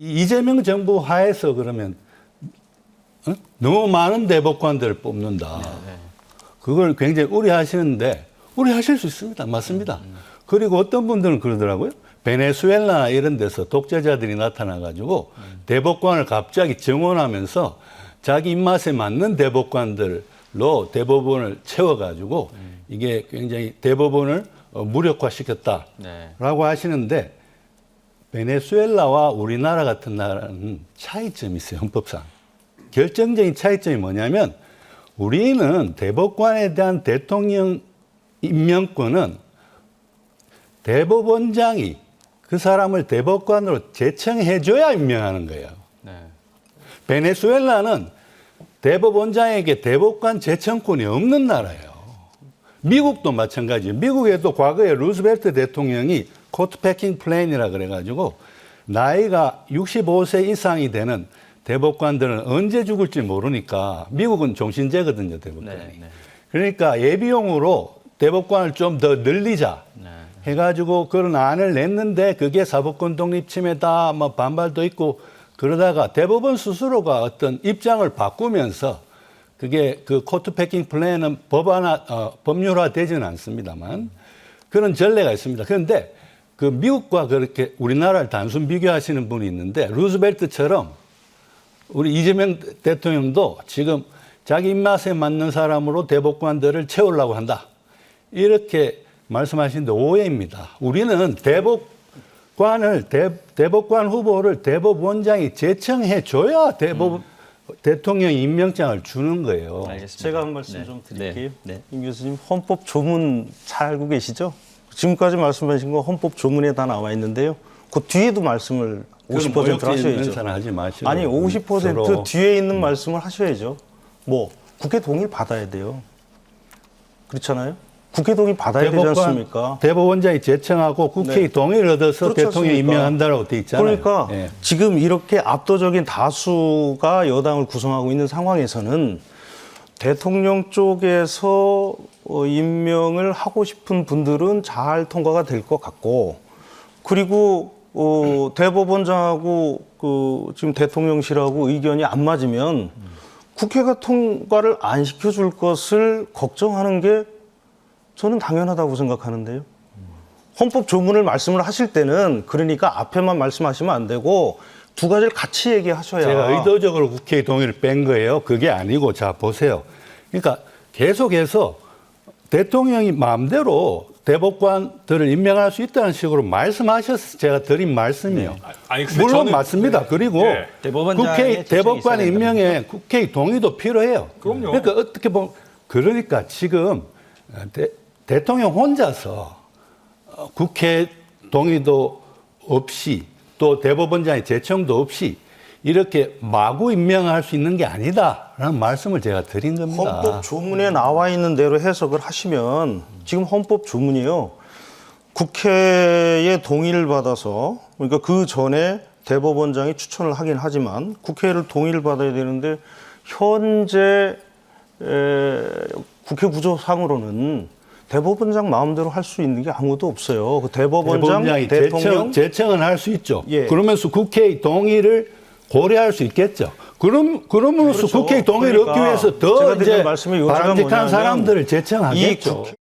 이 이재명 정부 하에서 그러면 어? 너무 많은 대법관들을 뽑는다. 그걸 굉장히 우려하시는데 우려하실 수 있습니다. 맞습니다. 그리고 어떤 분들은 그러더라고요. 베네수엘라 이런 데서 독재자들이 나타나가지고 대법관을 갑자기 정원하면서 자기 입맛에 맞는 대법관들로 대법원을 채워가지고 이게 굉장히 대법원을 어, 무력화시켰다라고 네. 하시는데 베네수엘라와 우리나라 같은 나라는 차이점이 있어요, 헌법상. 결정적인 차이점이 뭐냐면 우리는 대법관에 대한 대통령 임명권은 대법원장이 그 사람을 대법관으로 제청해줘야 임명하는 거예요. 네. 베네수엘라는 대법원장에게 대법관 제청권이 없는 나라예요. 미국도 마찬가지예요. 미국에도 과거에 루즈벨트 대통령이 코트 패킹 플랜이라 그래가지고 나이가 65세 이상이 되는 대법관들은 언제 죽을지 모르니까 미국은 종신제거든요, 대법관이. 네, 네. 그러니까 예비용으로 대법관을 좀 더 늘리자. 네. 해가지고 그런 안을 냈는데 그게 사법권 독립 침해다 뭐 반발도 있고 그러다가 대법원 스스로가 어떤 입장을 바꾸면서 그게 그 코트 패킹 플랜은 법안화 어, 법률화 되지는 않습니다만 그런 전례가 있습니다. 그런데 그 미국과 그렇게 우리나라를 단순 비교하시는 분이 있는데 루즈벨트처럼 우리 이재명 대통령도 지금 자기 입맛에 맞는 사람으로 대법관들을 채우려고 한다. 이렇게 말씀하시는데 오해입니다. 우리는 대법관을 대, 대법관 후보를 대법원장이 제청해 줘야 대법 대통령 임명장을 주는 거예요. 알겠습니다. 제가 한 말씀 네. 좀 드릴게요. 네. 네. 임 교수님 헌법 조문 잘 알고 계시죠? 지금까지 말씀하신 거 헌법 조문에 다 나와 있는데요. 그 뒤에도 말씀을 50%를 하셔야죠. 하지 마시고 아니 50% 서로 뒤에 있는 말씀을 하셔야죠. 뭐 국회 동의를 받아야 돼요. 그렇잖아요. 국회 동의 받아야 되지 않습니까? 대법원장이 제청하고 국회의 네. 동의를 얻어서 대통령? 임명한다라고 돼 있잖아요. 그러니까 예. 지금 이렇게 압도적인 다수가 여당을 구성하고 있는 상황에서는 대통령 쪽에서 어, 임명을 하고 싶은 분들은 잘 통과가 될 것 같고 그리고 어, 대법원장하고 그 지금 대통령실하고 의견이 안 맞으면 국회가 통과를 안 시켜줄 것을 걱정하는 게 저는 당연하다고 생각하는데요. 헌법 조문을 말씀을 하실 때는 그러니까 앞에만 말씀하시면 안 되고 두 가지를 같이 얘기하셔야 제가 의도적으로 국회의 동의를 뺀 거예요. 그게 아니고 자 보세요. 그러니까 계속해서 대통령이 마음대로 대법관들을 임명할 수 있다는 식으로 말씀하셔서 제가 드린 말씀이에요. 아니, 글쎄, 물론 저는- 맞습니다. 그리고 예. 대법원장의 국회 대법관 임명에 국회의 동의도 필요해요. 그럼요. 그러니까 어떻게 보면 그러니까 지금 대, 대통령 혼자서 어, 국회 동의도 없이 또 대법원장의 제청도 없이 이렇게 마구 임명할 수 있는 게 아니다라는 말씀을 제가 드린 겁니다. 헌법 조문에 나와 있는 대로 해석을 하시면 지금 헌법 조문이요. 국회의 동의를 받아서 그러니까 그 전에 대법원장이 추천을 하긴 하지만 국회를 동의를 받아야 되는데 현재 에, 국회 구조상으로는 대법원장 마음대로 할 수 있는 게 아무도 없어요. 그 대법원장, 대법원장이 대통령 제청, 제청은 할 수 있죠. 예. 그러면서 국회의 동의를 고려할 수 있겠죠. 그럼 그럼으로써 그렇죠. 국회의 동의를 얻기 그러니까 위해서 제가 더 이제 바람직한 사람들을 이 제청하겠죠. 국회-